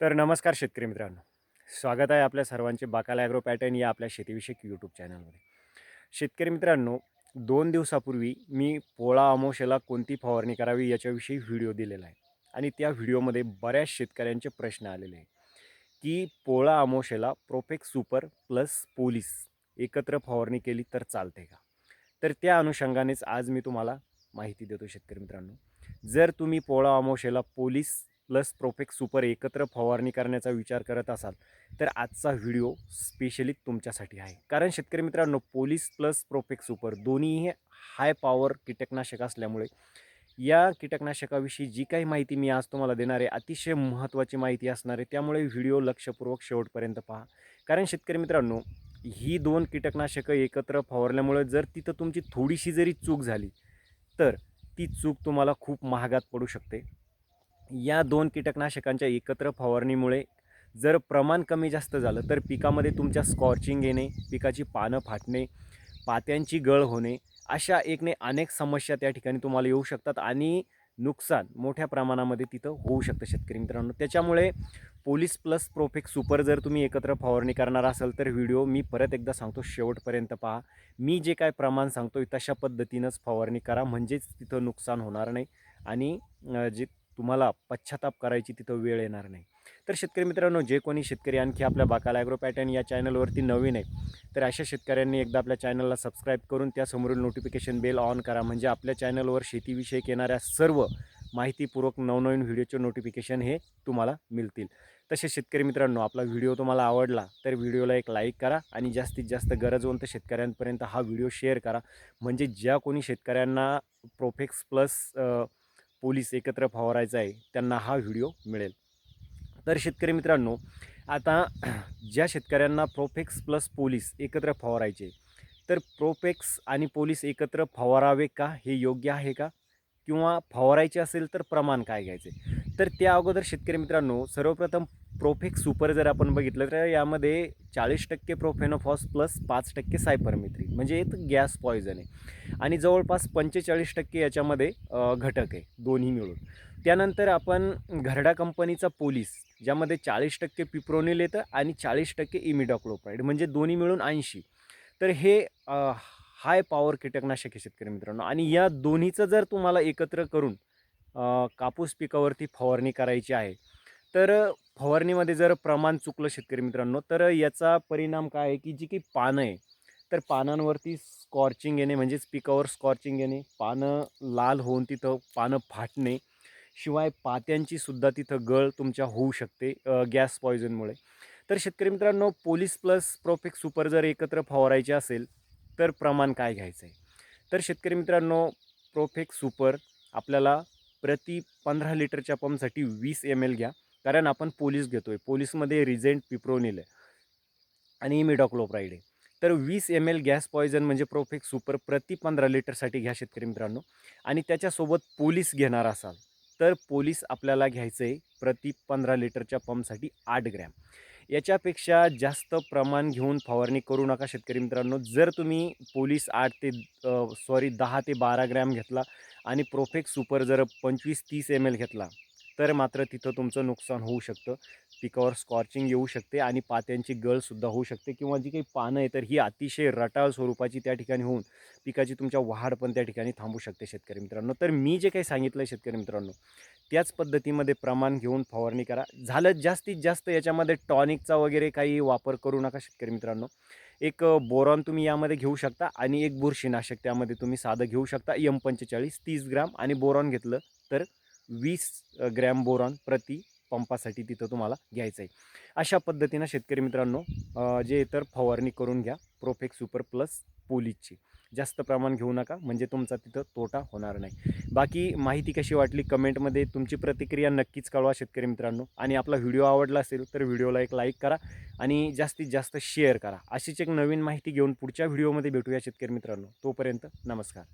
तर नमस्कार शेतकरी मित्रांनो. स्वागत आहे आपल्या सर्वांचे बाकाला ॲग्रो पॅटर्न या आपल्या शेतीविषयक यूट्यूब चॅनलमध्ये. शेतकरी मित्रांनो दोन दिवसापूर्वी मी पोळा अमोशेला कोणती फवारणी करावी याच्याविषयी व्हिडिओ दिलेला आहे. आणि त्या व्हिडिओमध्ये बऱ्याच शेतकऱ्यांचे प्रश्न आलेले आहे की पोळा अमोशेला प्रोफेक्स सुपर प्लस पोलीस एकत्र फवारणी केली तर चालते का? तर त्या अनुषंगानेच आज मी तुम्हाला माहिती देतो शेतकरी मित्रांनो. जर तुम्ही पोळा अमोशेला पोलीस प्लस प्रोफेक्ट सुपर एकत्र फवारणी करण्याचा विचार करत असाल तर आजचा व्हिडिओ स्पेशली तुमच्यासाठी आहे. कारण शेतकरी मित्रांनो पोलीस प्लस प्रोफेक्ट सुपर दोन्हीही हाय पॉवर कीटकनाशक असल्यामुळे या कीटकनाशकाविषयी जी काही माहिती मी आज तुम्हाला देणार आहे अतिशय महत्त्वाची माहिती असणार आहे. त्यामुळे व्हिडिओ लक्षपूर्वक शेवटपर्यंत पहा. कारण शेतकरी मित्रांनो ही दोन कीटकनाशकं एकत्र फवारल्यामुळे जर तिथं तुमची थोडीशी जरी चूक झाली तर ती चूक तुम्हाला खूप महागात पडू शकते. या दोन कीटकनाशकांच्या एकत्र फवारणीमुळे जर प्रमाण कमी जास्त झालं तर पिकामध्ये तुमच्या स्कॉर्चिंग येणे पिकाची पानं फाटणे पात्यांची गळ होणे अशा एकने अनेक समस्या त्या ठिकाणी तुम्हाला येऊ शकतात आणि नुकसान मोठ्या प्रमाणामध्ये तिथं होऊ शकतं शेतकरी मित्रांनो. त्याच्यामुळे पोलीस प्लस प्रोफेक्स सुपर जर तुम्ही एकत्र फवारणी करणार असाल तर व्हिडिओ मी परत एकदा सांगतो शेवटपर्यंत पहा. मी जे काय प्रमाण सांगतो तशा पद्धतीनंच फवारणी करा म्हणजेच तिथं नुकसान होणार नाही. आणि जे तुम्हाला पश्चाताप करायची तिथं वेळ येणार नाही. तर शेतकरी मित्रांनो जे कोणी शेतकरी आणखी आपल्या बाकाला ॲग्रो पॅटर्न या चॅनलवरती नवीन आहे तर अशा शेतकऱ्यांनी एकदा आपल्या चॅनलला सबस्क्राईब करून त्यासमोरील नोटिफिकेशन बेल ऑन करा. म्हणजे आपल्या चॅनलवर शेतीविषयक येणाऱ्या सर्व माहितीपूर्वक नवनवीन व्हिडिओचे नोटिफिकेशन हे तुम्हाला मिळतील. तसेच शेतकरी मित्रांनो आपला व्हिडिओ तुम्हाला आवडला तर व्हिडिओला एक लाईक करा आणि जास्तीत जास्त गरजवंत शेतकऱ्यांपर्यंत हा व्हिडिओ शेअर करा. म्हणजे ज्या कोणी शेतकऱ्यांना प्रोफेक्स प्लस पोलीस एकत्र फवारायचा आहे त्यांना हा व्हिडिओ मिळेल. तर शेतकरी मित्रांनो आता ज्या शेतकऱ्यांना प्रोफेक्स प्लस पोलीस एकत्र फवारायचे तर प्रोफेक्स आणि पोलीस एकत्र फवारावे का? हे योग्य आहे का? किंवा फवारायचे असेल तर प्रमाण काय घ्यायचे? तर त्या अगोदर शेतकरी मित्रांनो सर्वप्रथम प्रोफेक्स सुपर जर आपण बघितलं तर यामध्ये चाळीस टक्के प्रोफेनोफॉस प्लस पाच टक्के सायपरमिथ्री म्हणजे एक गॅस पॉयझन आहे. आणि जवळपास पंचेचाळीस टक्के याच्यामध्ये घटक आहे दोन्ही मिळून. त्यानंतर आपण घरडा कंपनीचा पोलीस ज्यामध्ये चाळीस टक्के पिप्रोनिल येतं आणि चाळीस टक्के इमिडॉक्लोप्राईड म्हणजे दोन्ही मिळून ऐंशी. तर हे हाय पॉवर कीटकनाशक आहे शेतकरी मित्रांनो. आणि या दोन्हीचं जर तुम्हाला एकत्र करून कापूस पिकावरती फवारणी करायची आहे तर फवारणीमध्ये जर प्रमाण चुकलं शेतकरी मित्रांनो तर याचा परिणाम काय आहे की जी काही पानं आहे तर पानांवरती स्कॉर्चिंग येणे म्हणजेच पिकावर स्कॉर्चिंग येणे पानं लाल होऊन तिथं पानं फाटणे शिवाय पात्यांची सुद्धा तिथं गळ तुमच्या होऊ शकते गॅस पॉयझनमुळे. तर शेतकरी मित्रांनो पोलीस प्लस प्रोफेक्ट सुपर जर एकत्र फवारायचे असेल तर प्रमाण काय घ्यायचं आहे तर शेतकरी मित्रांनो प्रोफेक्स सुपर आपल्याला प्रति पंधरा लिटरच्या पंपसाठी वीस एम एल घ्या. कारण आपण पोलीस घेतो आहे पोलीसमध्ये रिझेंट पिप्रोनिल आहे. आणि इमिडॉक्लोप्राईड आहे. तर वीस एम एल गॅस पॉयझन म्हणजे प्रोफेक सुपर प्रति पंधरा लिटरसाठी घ्या शेतकरी मित्रांनो. आणि त्याच्यासोबत पोलीस घेणार असाल तर पोलीस आपल्याला घ्यायचं आहे प्रति पंधरा लिटरच्या पंपसाठी आठ ग्रॅम. याच्यापेक्षा जास्त प्रमाण घेऊन फवारणी करू नका शेतकरी मित्रांनो. जर तुम्ही पोलीस आठ ते सॉरी दहा ते बारा ग्रॅम घेतला आणि प्रोफेक्स सुपर जर पंचवीस तीस एम एल घेतला तर मात्र तिथं तुमचं नुकसान होऊ शकतं. पिकावर स्कॉर्चिंग येऊ शकते आणि पात्यांची गळसुद्धा होऊ शकते किंवा जी काही पानं आहे तर ही अतिशय रटाळ स्वरूपाची त्या ठिकाणी होऊन पिकाची तुमच्या वाढ पण त्या ठिकाणी थांबू शकते शेतकरी मित्रांनो. तर मी जे काही सांगितलं आहे शेतकरी मित्रांनो त्याच पद्धतीमध्ये प्रमाण घेऊन फवारणी करा. झालं जास्तीत जास्त याच्यामध्ये टॉनिकचा वगैरे काही वापर करू नका शेतकरी मित्रांनो. एक बोरॉन तुम्ही यामध्ये घेऊ शकता आणि एक बुरशीनाशक त्यामध्ये तुम्ही साधं घेऊ शकता. एम पंचेचाळीस तीस ग्राम आणि बोरॉन घेतलं तर वीस ग्रॅम बोरॉन प्रति पंपासाठी तिथं तुम्हाला घ्यायचं आहे. अशा पद्धतीनं शेतकरी मित्रांनो जे तर फवारणी करून घ्या प्रोफेक सुपर प्लस पोलीसची जास्त प्रमाण घेऊ नका म्हणजे तुमचा तिथं तोटा होणार नाही. बाकी माहिती कशी वाटली कमेंटमध्ये तुमची प्रतिक्रिया नक्कीच कळवा शेतकरी मित्रांनो. आणि आपला व्हिडिओ आवडला असेल तर व्हिडिओला एक लाईक करा आणि जास्तीत जास्त शेअर करा. अशीच एक नवीन माहिती घेऊन पुढच्या व्हिडिओमध्ये भेटूया शेतकरी मित्रांनो. तोपर्यंत नमस्कार.